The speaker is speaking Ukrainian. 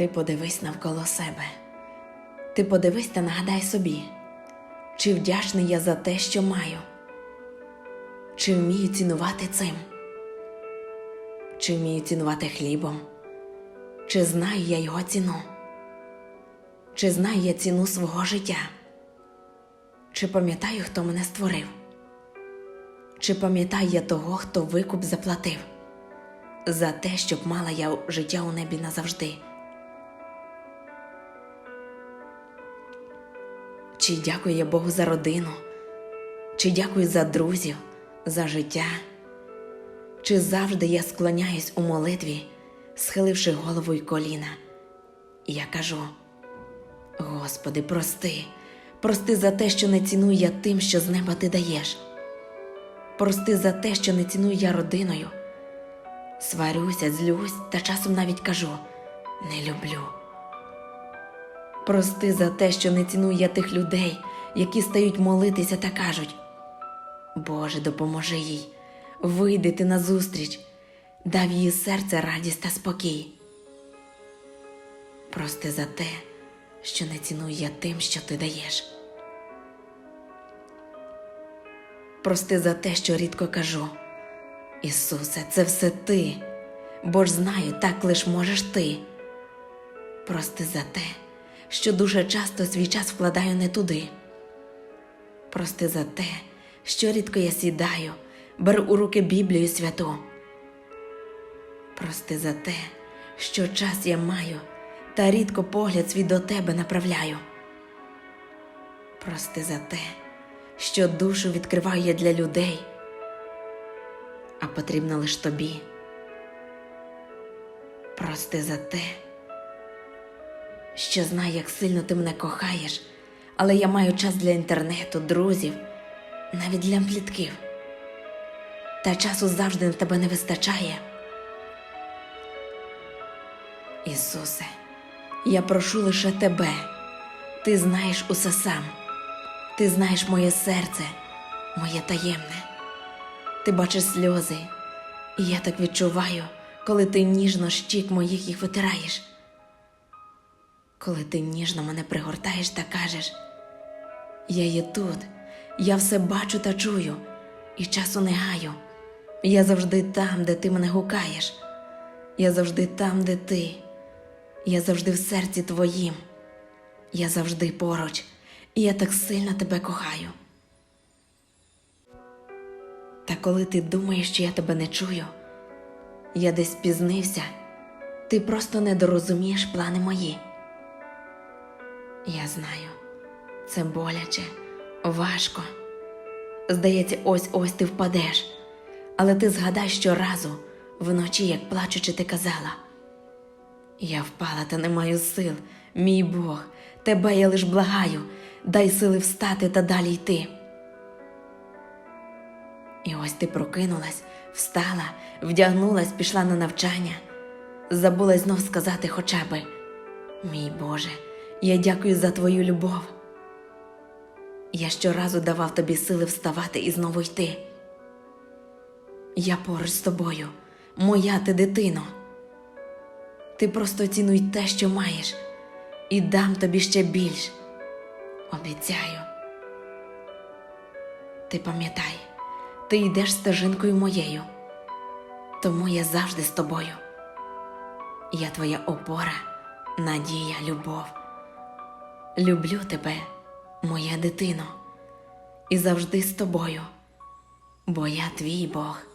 Ти подивись навколо себе. Ти подивись та нагадай собі, чи вдячний я за те, що маю, чи вмію цінувати цим, чи вмію цінувати хлібом, чи знаю я його ціну, чи знаю я ціну свого життя, чи пам'ятаю, хто мене створив, чи пам'ятаю я того, хто викуп заплатив? За те, щоб мала я життя у небі назавжди. Чи дякую я Богу за родину, чи дякую за друзів, за життя, чи завжди я склоняюсь у молитві, схиливши голову й коліна, і я кажу: Господи, прости, прости за те, що не ціную я тим, що з неба ти даєш. Прости за те, що не ціную я родиною. Сварюся, злюсь та часом навіть кажу не люблю. Прости за те, що не ціную я тих людей, які стають молитися та кажуть: Боже, допоможи їй, вийди ти назустріч, дав її серце радість та спокій. Прости за те, що не ціную я тим, що ти даєш. Прости за те, що рідко кажу. Ісусе, це все ти, бо ж знаю, так лиш можеш ти. Прости за те, що дуже часто свій час вкладаю не туди. Прости за те, що рідко я сідаю, беру у руки Біблію святу. Прости за те, що час я маю, та рідко погляд свій до тебе направляю. Прости за те, що душу відкриваю я для людей а потрібно лиш тобі. Прости за те, що знаю, як сильно ти мене кохаєш, але я маю час для інтернету, друзів, навіть для плітків. Та часу завжди на тебе не вистачає. Ісусе, я прошу лише тебе, ти знаєш усе сам, ти знаєш моє серце, моє таємне. Ти бачиш сльози, і я так відчуваю, коли ти ніжно щік моїх їх витираєш. Коли ти ніжно мене пригортаєш та кажеш, я є тут, я все бачу та чую, і часу не гаю. Я завжди там, де ти мене гукаєш, я завжди там, де ти, я завжди в серці твоїм, я завжди поруч, і я так сильно тебе кохаю. Та коли ти думаєш, що я тебе не чую, я десь спізнився, ти просто не дорозумієш плани мої. Я знаю, це боляче, важко. Здається, ось ось ти впадеш, але ти згадай щоразу, вночі, як плачучи, ти казала. Я впала та не маю сил, мій Бог, тебе я лиш благаю, дай сили встати та далі йти. І ось ти прокинулась, встала, вдягнулась, пішла на навчання, забулась знов сказати хоча би Мій Боже, я дякую за твою любов. Я щоразу давав тобі сили вставати і знову йти. Я поруч з тобою, моя ти дитино. Ти просто цінуй те, що маєш, і дам тобі ще більш. Обіцяю. Ти пам'ятай ти йдеш стежинкою моєю, тому я завжди з тобою. Я твоя опора, надія, любов. Люблю тебе, моя дитино, і завжди з тобою, бо я твій Бог.